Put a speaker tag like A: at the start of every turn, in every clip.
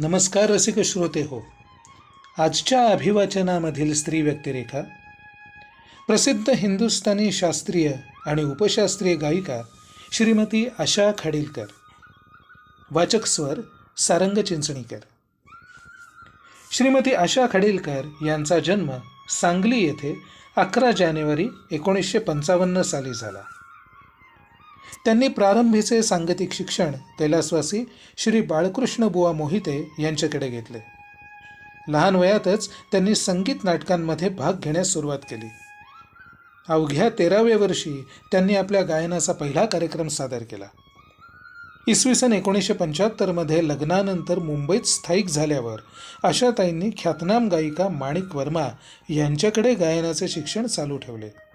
A: नमस्कार रसिक श्रोते हो. आजच्या अभिवाचनामधील स्त्री व्यक्तिरेखा प्रसिद्ध हिंदुस्थानी शास्त्रीय आणि उपशास्त्रीय गायिका श्रीमती आशा खाडीलकर. वाचक स्वर सारंग चिंचणीकर. श्रीमती आशा खाडीलकर यांचा जन्म सांगली येथे अकरा जानेवारी एकोणीसशे पंचावन्न साली झाला. त्यांनी प्रारंभीचे सांगतिक शिक्षण कैलासवासी श्री बाळकृष्ण बुवा मोहिते यांच्याकडे घेतले. लहान वयातच त्यांनी संगीत नाटकांमध्ये भाग घेण्यास सुरुवात केली. अवघ्या तेराव्या वर्षी त्यांनी आपल्या गायनाचा पहिला कार्यक्रम सादर केला. इसवी सन एकोणीसशे पंच्याहत्तरमध्ये लग्नानंतर मुंबईत स्थायिक झाल्यावर आशाताईंनी ख्यातनाम गायिका माणिक वर्मा यांच्याकडे गायनाचे शिक्षण चालू ठेवले.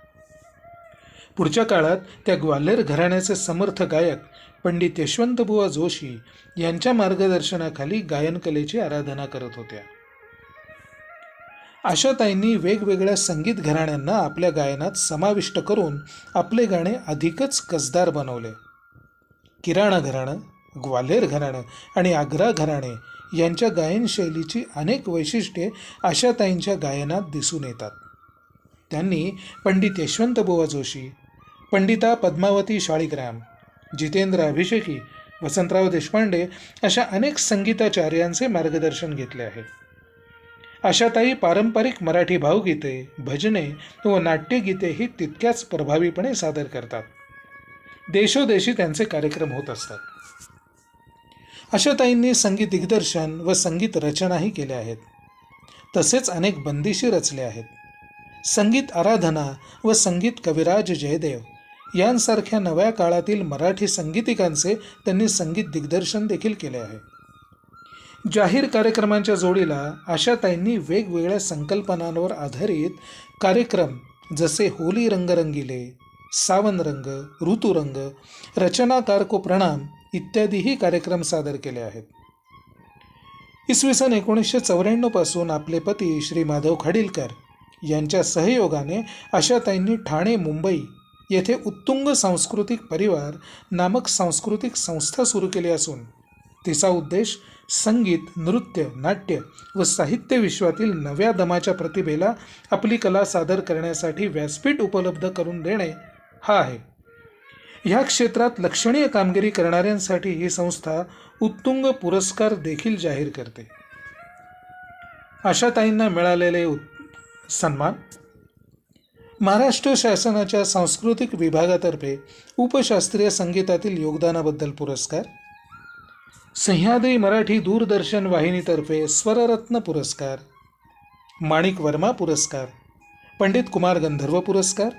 A: पुढच्या काळात त्या ग्वाल्हेर घराण्याचे समर्थ गायक पंडित यशवंतबुवा जोशी यांच्या मार्गदर्शनाखाली गायनकलेची आराधना करत होत्या. आशाताईंनी वेगवेगळ्या संगीत घराण्यांना आपल्या गायनात समाविष्ट करून आपले गाणे अधिकच कसदार बनवले. किराणा घराणं ग्वाल्हेर घराणं आणि आग्रा घराणे यांच्या गायनशैलीची अनेक वैशिष्ट्ये आशाताईंच्या गायनात दिसून येतात. त्यांनी पंडित यशवंतबुवा जोशी पंडिता पद्मावती शाळीग्राम जितेंद्र अभिषेकी वसंतराव देशपांडे अशा अनेक संगीताचार्यांचे मार्गदर्शन घेतले आहे. आशाताई पारंपरिक मराठी भावगीते भजने व नाट्यगीतेही तितक्याच प्रभावीपणे सादर करतात. देशोदेशी त्यांचे कार्यक्रम होत असतात. आशाताईंनी संगीत दिग्दर्शन व संगीत रचनाही केल्या आहेत. तसेच अनेक बंदिशी रचले आहेत. संगीत आराधना व संगीत कविराज जयदेव यांसारख्या नव्या काळातील मराठी संगीतिकांचे त्यांनी संगीत दिग्दर्शन देखील केले आहे. जाहीर कार्यक्रमांच्या जोडीला आशाताईंनी वेगवेगळ्या संकल्पनांवर आधारित कार्यक्रम जसे होली रंगरंगिले सावन रंग ऋतुरंग रचनाकार को प्रणाम इत्यादीही कार्यक्रम सादर केले आहेत. इसवी सन एकोणीसशे चौऱ्याण्णवपासून आपले पती श्री माधव खाडीलकर यांच्या सहयोगाने आशाताईंनी ठाणे मुंबई येथे उत्तुंग सांस्कृतिक परिवार नामक सांस्कृतिक संस्था सुरू केली असून तिचा उद्देश संगीत नृत्य नाट्य व साहित्य विश्वातील नव्या दमाच्या प्रतिभेला आपली कला सादर करण्यासाठी व्यासपीठ उपलब्ध करून देणे हा आहे. ह्या क्षेत्रात लक्षणीय कामगिरी करणाऱ्यांसाठी ही संस्था उत्तुंग पुरस्कार देखील जाहीर करते. आशाताईंना मिळालेले उत- सन्मान. महाराष्ट्र शासनाच्या सांस्कृतिक विभागातर्फे उपशास्त्रीय संगीतातील योगदानाबद्दल पुरस्कार सह्याद्री मराठी दूरदर्शन वाहिनीतर्फे स्वररत्न पुरस्कार माणिक वर्मा पुरस्कार पंडित कुमार गंधर्व पुरस्कार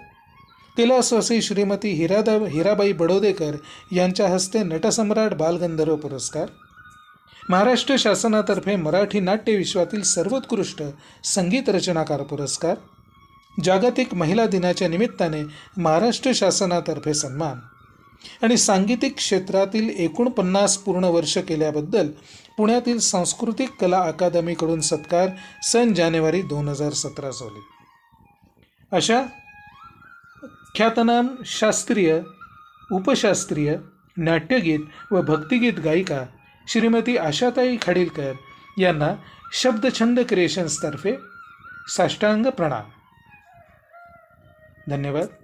A: कैलासवासी श्रीमती हिरादा हिराबाई बडोदेकर यांच्या हस्ते नटसम्राट बालगंधर्व पुरस्कार महाराष्ट्र शासनातर्फे मराठी नाट्य विश्वातील सर्वोत्कृष्ट संगीत रचनाकार पुरस्कार जागतिक महिला दिनाच्या निमित्ताने महाराष्ट्र शासनातर्फे सन्मान. आणि सांगीतिक क्षेत्रातील एकोणपन्नास पूर्ण वर्ष केल्याबद्दल पुण्यातील सांस्कृतिक कला अकादमीकडून सत्कार सन जानेवारी दोन हजार सतरा साली. अशा ख्यातनाम शास्त्रीय उपशास्त्रीय नाट्यगीत व भक्तिगीत गायिका श्रीमती आशाताई खाडीलकर यांना शब्दछंद क्रिएशन्सतर्फे साष्टांग प्रणाम. धन्यवाद.